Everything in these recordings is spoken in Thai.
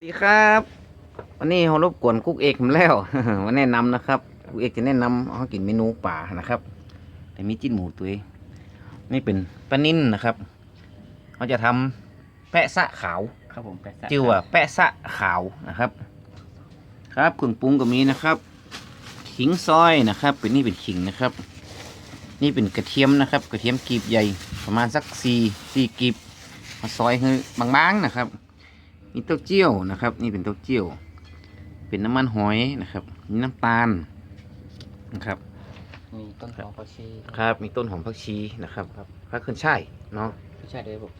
สวัสดีครับ วันนี้เรารบกวนกุ๊กเอกผมแล้วมาแนะนำนะครับกุ๊กเอกจะแนะนำเขากินเมนูป่านะครับแต่มีจิ้นหมูตัวเองนี่เป็นปลานิ่นนะครับเขาจะทำแปะสะขาวครับผมแปดชื่อว่าแปะสะขาวนะครับ ครับเครื่องปรุงก็มีนะครับ ขิงซอยนะครับ เป็นนี่เป็นขิงนะครับ นี่เป็นกระเทียมนะครับ กระเทียมกรีบใหญ่ประมาณสักสี่สี่กรีบมาซอยให้บางๆนะครับ มีเต้าเจี้ยวนะครับ นี่เป็นเต้าเจี้ยว เป็นน้ำมันหอยนะครับมีน้ำตาลนะครับมีต้นหอมผักชีครับ มีต้นหอมผักชีนะครับผักขึ้นช่ายเนาะไม่ใช่เลยผม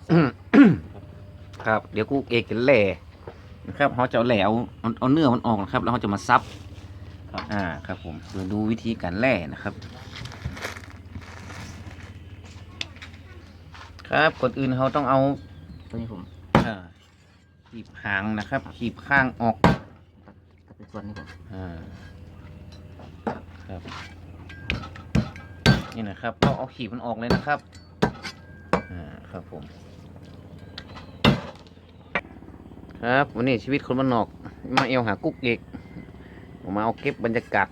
ครับ เดี๋ยวกูเอกจะแหล่นะครับเขาจะเอาแหล่เอาเอาเอาเนื้อมันออกนะครับ แล้วเขาจะมาซับครับอ่าครับผมเดี๋ยวดูวิธีการแหล่นะครับ ครับก่อนอื่นเขาต้องเอาตัวนี้ผมอ่า ขีบหางนะครับ ขีบข้างออกตัดเป็นส่วนนี้ผมอ่าครับนี่นะครับเราเอาขีบมันออกเลยนะครับอ่าครับผม ครับวันนี้ชีวิตคนบ้านนอก มาเอวหากุ๊กเอกผมมาเอาเก็บบรรยากาศ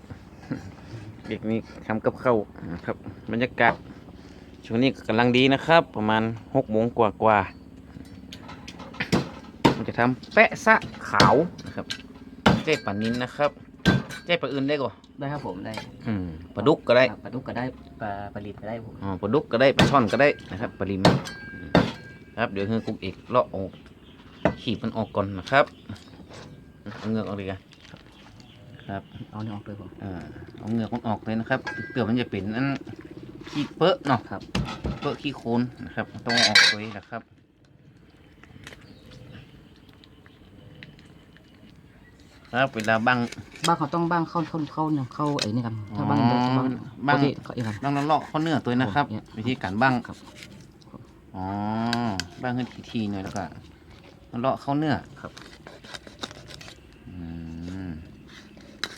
เด็กนี้ทำกับข้าวนะครับ บรรยากาศช่วงนี้กำลังดีนะครับ ประมาณหกโมงกว่ากว่าๆมันจะ ทำแปะซะขาวนะครับเจ๊ปลานินนะครับเจ๊ปลาอื่นได้ก่อนได้ครับผมได้อืมปลาดุกก็ได้ครับปลาดุกก็ได้ปลาปลาลิดก็ได้ผมอ๋อปลาดุกก็ได้ปลาช่อนก็ได้นะครับปลาลิมอืมครับเดี๋ยวให้กุ๊กเอกเลาะออกขีบมันออกก่อนนะครับเอาเหงือกออกเลยกันครับเอานี่ออกเลยผมอ่าเอาเหงือกมันออกเลยนะครับเปลือกมันจะเป็นนั่นขี้เปอะเนาะครับเปอะขี้โคลนนะครับต้องเอาออกเลยนะครับ ครับเวลาบัง บ้างเขาต้องบ้างเข้าเข้าเข้าเนี่ยเข้าไอ้นี่ครับถ้าบ้างอ๋อเดินบ้างบ้างปกติเขาเองครับต้องเลาะข้อเนื้อตัวนี้นะครับ เนี่ย วิธีการบังครับ อ๋อบ้างขึ้นทีทีๆหน่อยแล้วก็เลาะเข้าเนื้อครับ อืม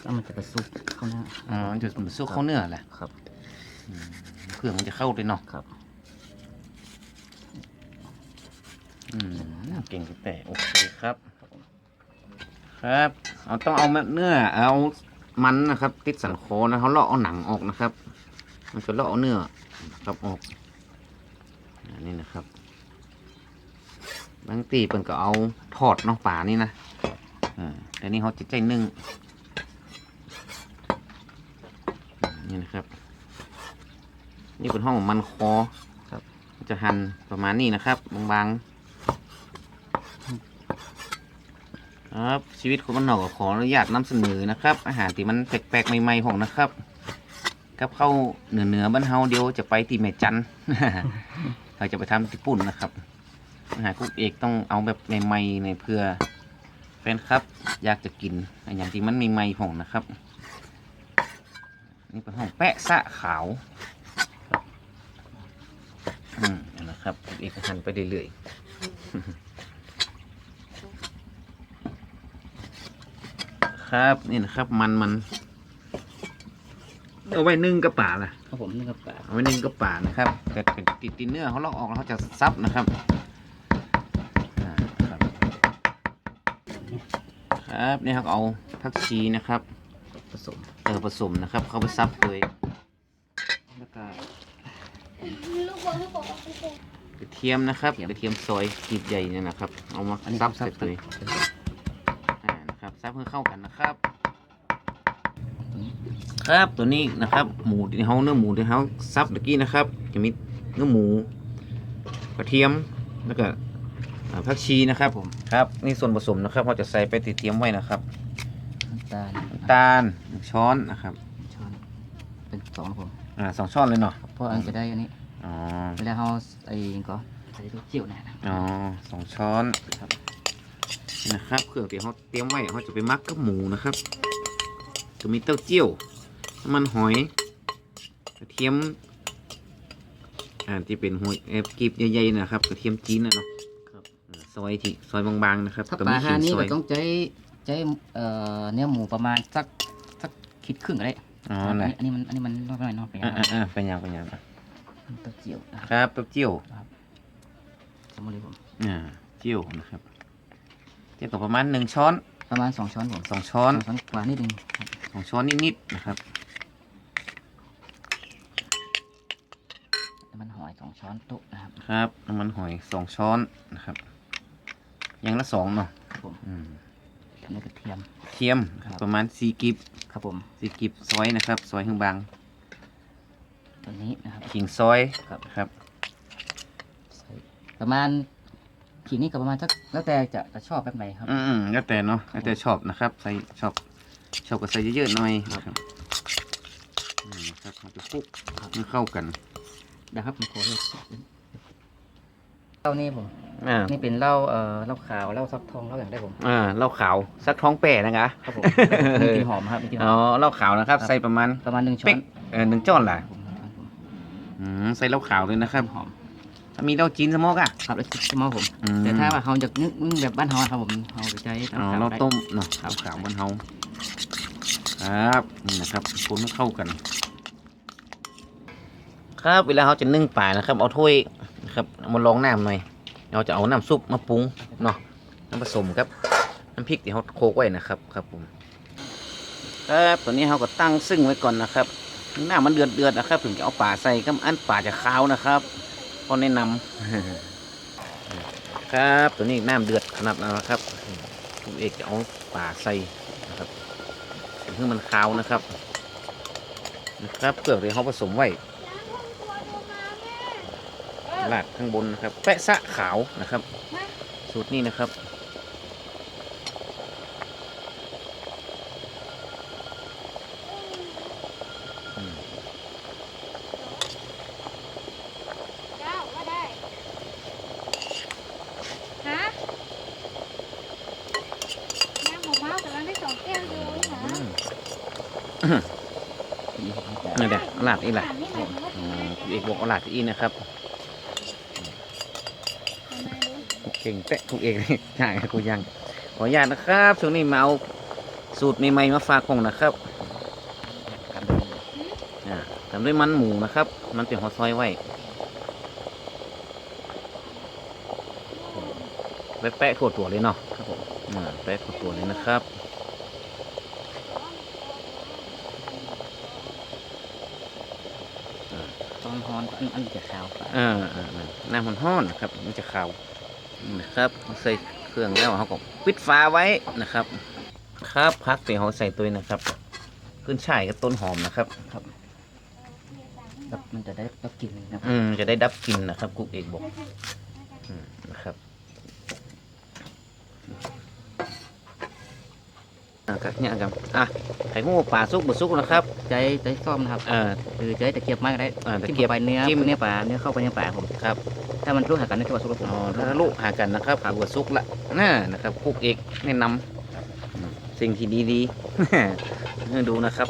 แล้วมันจะไปซุกเข้าหน้าอ๋อจุดมันสู้เข้าเนื้อแหละครับเพื่อมันจะเข้าเลยเนาะครับ อืมเก่งแต่โอเคครับ ครับ เอาต้องเอาเนื้อเอามันนะครับ ติดสันคอนะเขาเลาะเอาหนังออกนะครับ มันจะเลาะเอาเนื้อครับออกอันนี้นะครับบางตีเปิ่นก็เอาทอดน้องป่านี่นะอ่าแต่นี่เขาจะใจนึ่งนี่นะครับ นี่เป็นห้องของมันคอครับ จะหั่นประมาณนี้นะครับ บางๆ ครับชีวิตคนบ้านนอกก็ขออนุญาตนำเสนอนะครับ อาหารที่มันแปลกๆใหม่ๆของนะครับกับเข้าเหนือเหนือๆบ้านเฮาเดียวจะไปที่แม่จันเราจะไปทำที่ปุ่นนะครับ อาหารกุ๊กเอกต้องเอาแบบใหม่ๆในเพื่อแฟนครับ อยากจะกินอย่างที่มันใหม่ๆของนะครับ นี่เป็นห้องแปะสะขาวอืมนะครับกุ๊กเอกหันไปเรื่อยๆ ครับ นี่นะครับ มันมันเอาไว้นึ่งกระป่าล่ะครับผมนี่ก็ปลาเอาไว้นึ่งกระป่านะครับแต่เป็นติดตินเนื้อเขาลอกออกแล้วเขาจะซับนะครับอ่าครับครับนี่ครับเอาผักชีนะครับผสมเออผสมนะครับ เข้าไปซับเลยแล้วก็ลูกบอลลูกบอลลูกบอลกระเทียมนะครับกระเทียมซอยกรีบใหญ่เนี่ยนะครับ เอามาอันนี้ซับซัใส่บเลยอ่านะครับ ซับให้เข้ากันนะครับ ครับตัวนี้นะครับ หมูที่เขาเนื้อหมูที่เขาซับเมื่อกี้นะครับ จะมีเนื้อหมูกระเทียมแล้วก็อ่าผักชีนะครับผมครับนี่ส่วนผสมนะครับเราจะใส่ไปติดเตรียมไว้นะครับน้ำตาลน้ำตาลหนึ่งช้อนนะครับช้อนเป็นสองครับผมอ่าสองช้อนเลยเนาะเพราะอันจะได้อันนี้อ๋อเวลาเขาไอ้ก็ใส่ลูกเจียวนะอ๋อสองช้อนครับ นี่นะครับเครื่องที่เขาเตรียมไว้เขาจะไปมักกับหมูนะครับจะมีเต้าเจี้ยวน้ำมันหอยกระเทียมอ่าที่เป็นหอยเอฟกรีบใหญ่ๆนะครับกระเทียมจีนนะเนาะครับอ่าซอยที่ซอยบางๆนะครับถ้าก็ปลามีหาขิงนี่ซอก็ยต้องใช้ใช้เอ่อเนื้อหมูประมาณสักสักคิดครึ่งก็ได้อ๋ออันไหนนี้อันนี้มันอันนี้มันน้อยไปหน่อยเน้อยไปอ่าอ่าอ่าเป็นยังเป็นยังอะเต้าเจียวนะครับเต้าเจี้ยวสมมติผมอ่าเจี้ยวนะครับ เทียบกับประมาณหนึ่งช้อนประมาณสองช้อนผมสองช้อนสองช้อนกว่านิดนึงครับสองช้อนนิดๆนะครับ น้ำมันหอยสองช้อนโต๊ะนะครับครับน้ำมันหอยสองช้อนนะครับอย่างละสองเนาะครับผมอืมอันนี้กระเทียมเทียมครับ ประมาณสี่กิบครับผมสี่กิบซอยนะครับซอยข้างบางตัวนี้นะครับ ขิงซอยครับ ครับใส่ประมาณ ขีดนี้ก็ประมาณสักแล้วแต่จะจะชอบแบบไหนครับ อืมๆแล้วแต่เนาะแล้วแต่ชอบนะครับใส่ชอบชอบก็ใส่เยอะๆหน่อยครับครับอืมนะครับเราจะคลุกให้เข้ากันเดี๋ยวครับผมขอเลือกเหล้านี่ผม อ่านี่เป็นเหล้าเอ่อเหล้าขาวเหล้าซับทองเหล้าอย่างได้ผม อ่าเหล้าขาวสักท้องแป่นะคะ ครับผม มีกลิ่นหอมครับมีกลิ่นหอ๋ออม เหล้าขาวนะครับ ครับ ใส่ประมาณ ประมาณหนึ่งช้อเป๊ก นเออหนึ่งจ้อนล่ะ ครับผมครับผมอืมใส่เหล้าขาวเลยนะครับ หอมถ้า มีเหล้าจีนสมอกอะครับแล้วชิมเอาผม อืมแต่ถ้าว่าเขาจะนึกนึกแบบบ้านเฮาครับผมเขาจะใช้อ๋อน้ำขาวเราได้ ต้มเนาะครัเหบล้าขาวบ้านเฮาครับนี่นะครับคนให้เข้ากัน ครับเวลาเขาจะนึ่งป่านะครับ เอาถ้วยนะครับเอามาลองน้ำหน่อยเราจะเอาน้ำซุปมาปรุงเนาะน้ำผสมครับน้ำพริกที่เขาโคกไว้นะครับครับผมครับตอนนี้เขาก็ตั้งซึ่งไว้ก่อนนะครับ น้ำมันเดือดเดือดๆนะครับ ถึงจะเอาป่าใส่ก็อันป่าจะขาวนะครับ พอแนะนำครับตัวนี้น้ำเดือดขนาดนั้นนะครับคุณเอกจะเอาป่าใส่นะครับเพื่อมันขาวนะครับ นะครับเกลือที่เขาผสมไว้ลาดข้างบนนะครับ แปะสะขาวนะครับ สูตรนี้นะครับ อืม เจ้าว่าได้ฮะน้ำหมูเมาส์กำลังได้สองแก้วอยู่นี่หรอ อืม นี่ผมจะนั่นแหละลาดอีหละนี่หมายถึงว่าอืมคุณเอกบอกอลาดอีนะครับเก่งเตะถูกเอกเลยใช่กูยังขออนุญาตนะครับช่วงนี้มาเอาสูตรใหม่ๆมาฝากคงนะครับนเลยอ่าทำด้วยมันหมูนะครับ มันเป็นหัวซอยไว้ไปแปะทั่วตัวเลยเนาะครับผมแปะทั่วตัวเลยนะครับ ต อนฮอนอันอันจะขาวกว่าอ่าอ่าอ่าน้ำมันห้อนๆนะครับ มันจะขาวนี่นะครับใส่เครื่องแล้วเขาก็ปิดฝาไว้นะครับ ครับพักเดี๋ยวเขาใส่ตัวนี้นะครับขึ้นช่ายกับต้นหอมนะครับแล้วมันจะได้รับกลิ่นนะครับอืมจะได้ดับกลิ่นนะครับกุ๊กเอกบอกอืมนะครับ อะครับเนี่ยครับอะไข่หมูปลาซุกบดซุกนะครับ ใจใจซ่อมนะครับเอ่อคือใจตะเกียบมากได้อ่าตะจิ้มเกียบเข้าไปเนื้อจิ้มเนื้อปลาเนื้อเข้าไปเนื้อปลาผมครับถ้ามันรู้หากันนี่คือว่าสุกแล้วผมอ๋อถ้าลูกหากันนะครับหาบดซุกละน่านะครับกุ๊กเอกแนะนำอืมสิ่งที่ดีๆให้ดูนะครับ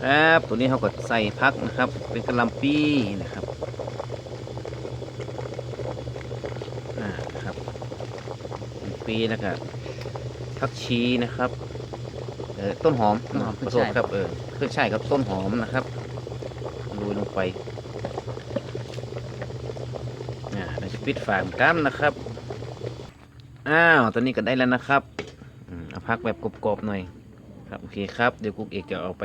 ครับตัวนี้เขาก็ใส่พักนะครับ เป็นกะหล่ำปีนะครับอ่าครับ ผักชีนะครับเออต้นหอมขอโทษครับเออเครื่องใช่ครับต้นหอมนะครับโรยลงไปอ่าเราจะปิดฝาเหมือนกันนะครับอ้าวตอนนี้ก็ได้แล้วนะครับอืมเอาพักแบบกรอบๆหน่อย ครับโอเคครับเดี๋ยวกุ๊กเอกจะเอาไป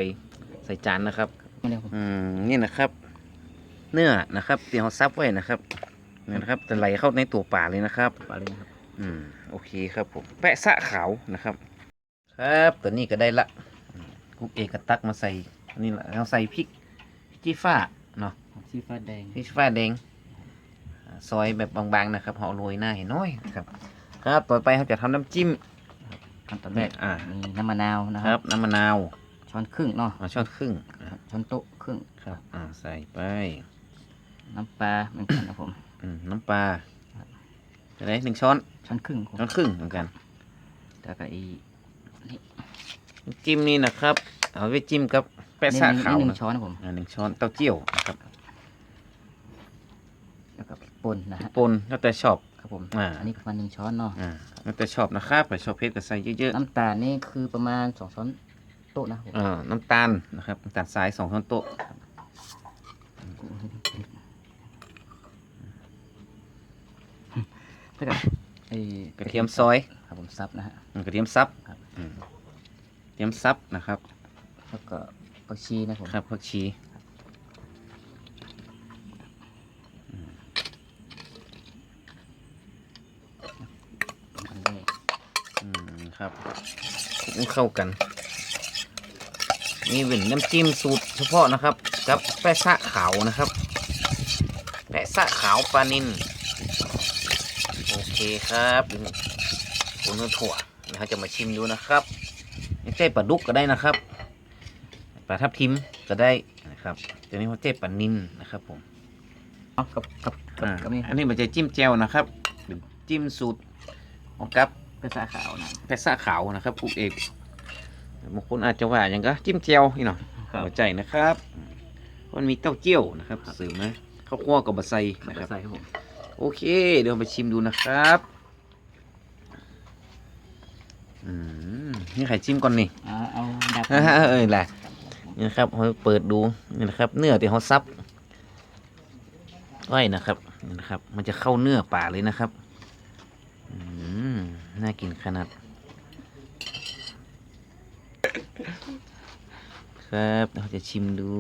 ใส่จานนะครับมาเร็วผมอืมนี่นะครับ เนื้อนะครับที่เราซับไว้นะครับนี่นะครับจะไหลเข้าในตัวป่าเลยนะครับปลาเลยนะครับ อืม โอเคครับผม แปะสะขาวนะครับ ครับตัวนี้ก็ได้ละอืมกุ๊กเอกก็ตักมาใส่อันนี่ละเราใส่พริกพริกชี้ฟ้าเนาะชีฟ้าแดงพริกชี้ฟ้าแดงอ่าซอยแบบบางๆนะครับเอาโรยหน้าให้น้อยครับ ครับต่อไปเราจะทำน้ำจิ้มขั้นตอนแรกอ่ามีน้ำมะนาวนะคครัรับบน้ำมะนาวช้อนครึ่งเนาะเอาช้อนครึ่งอ่าช้อนโต๊ะครึ่งครับอ่าใส่ไป น้ำปลาเหมือนกันนะผมอืมน้ำปลาจะได้หนึ่งช้อน ช้อนครึ่งผมช้อนครึ่งเหมือนกันแล้วก็อีน้ำจิ้มนี่นะครับ เอาไว้จิ้มกับแปะซะขาวนี่หนึ่นะงช้อนนะผม อ่าหนึ่งช้อนเต้าเจี้ยวนะครับแล้วก็พริกป่นนะฮะปนแล้วแต่ชอบ ครับผม อ่า อันนี้ประมาณหนึ่งช้อนเนาะ อ่าแล้วแต่ชอบนะครับแต่ชอบเผ็ดก็ใส่เยอะน้ำตาลนี่คือประมาณสองช้อนโต๊ะนะครับผมๆอ่าน้ำตาลนะครับน้ำตาลทรายสองช้อนโต๊ะแล้วก็ ไอ้กระเทียมซอยครับผมผมซับนะฮะกระเทียมซับครับอืมกระเทียมซับนะครับ แล้วก็ผักชีนะผมครับผักชีอันแรกอืมครับคลุกเข้ากัน นี่เป็นน้ำจิ้มสูตรเฉพาะนะครับ กับแปะซะขาวนะครับ แปะซะขาวปลานินโอเคครับคุณนถั่วนะครับจะมาชิมดูนะครับไม่ใช่ปลาดุกก็ได้นะครับปลาทับทิมก็ได้นะครับตัวนี้เขาเจ๊ปลานินนะครับผมเอากับกับกับอ่ากับนี่อันนี้มันจะจิ้มแจ่วนะครับเป็นจิ้มสูตรของกับภาษาขาวนะแพะซะขาวนะครับปลูกเอกบางคนอาจจะว่าอย่างก็จิ้มแจ่วนี่เนาะหัวใจนะครับมันมีเต้าเจี้ยวนะครับเสริมนะข้าวคั่วกับบะไซกับนะครับใส่ครับผม โอเค เดี๋ยวไปชิมดูนะครับอืมนี่ไข่จิ้มก่อนนี่เอาเอาดับเอ้ยแหละนี่นะครับเราเปิดดูนี่นะครับ เนื้อที่เขาซับไว้นะครับนี่นะครับ มันจะเข้าเนื้อป่าเลยนะครับอืมน่ากินขนาด ครับเราจะชิมดู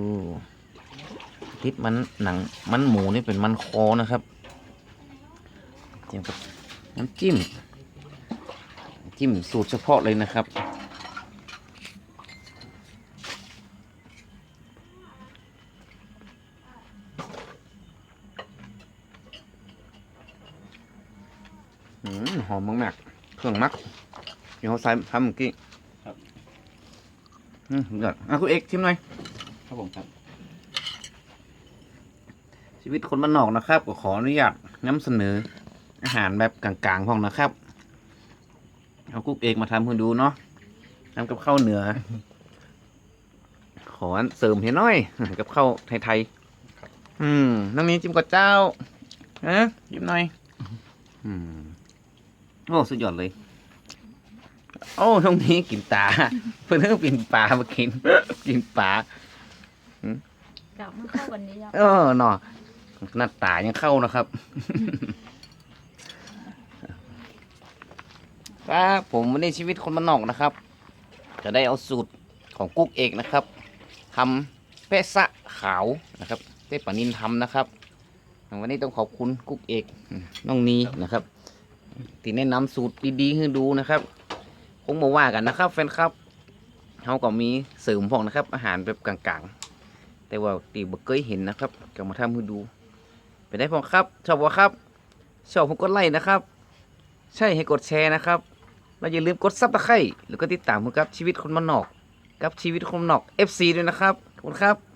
ทิศมันหนังมันหมูนี่เป็นมันคอนะครับเจียมกับน้ำจิ้ม จิ้มสูตรเฉพาะเลยนะครับอืมหอมมากๆ เครื่องมักที่เขาใส่ทำเมื่อกี้ครับอืมเดือดอะคุณเอกชิมหน่อย ครับผมครับ ชีวิตคนบ้านนอกนะครับก็ขออนุญาตนำเสนอ อาหารแบบกลางๆพองนะครับ เอากุ๊กเอกมาทำให้ดูเนาะทำกับข้าวเหนือ ขอเสริมให้หน้อย กับข้าวไทยๆ อืมน้องนี้จิ้มกับเจ้าฮะจิ้มหน่อย อืมโอ้สุดยอดเลย โอ้ตรงนี้กินตา เพื่อนเพิ่งกินปลามากิน กินปลากลับมาเข้าวันนี้ยังเออเนาะหน้าตายังเข้านะครับ ครับผมวันนี้ชีวิตคนบ้านนอกนะครับ จะได้เอาสูตรของกุ๊กเอกนะครับทำเปะซะขาวนะครับเต้ปานินทำนะครับ วันนี้ต้องขอบคุณกุ๊กเอกน้องนีนะครับที่แนะนำสูตรดีๆให้ดูนะครับ คงมาว่ากันนะครับแฟนครับเขาก็มีเสริมพองนะครับ อาหารแบบกลางๆ แต่ว่าตีบ่เคยเห็นนะครับก็มาทำให้ดูเป็นได้พอครับ ชอบวะครับ ชอบผมกดไลค์นะครับ ใช่ให้กดแชร์นะครับ แล้วอย่าลืมกดซับตะไคร้แล้วก็ติดตามผมกับชีวิตคนมานนอก กับชีวิตคนนอก FC ด้วยนะครับขอบคุณครับ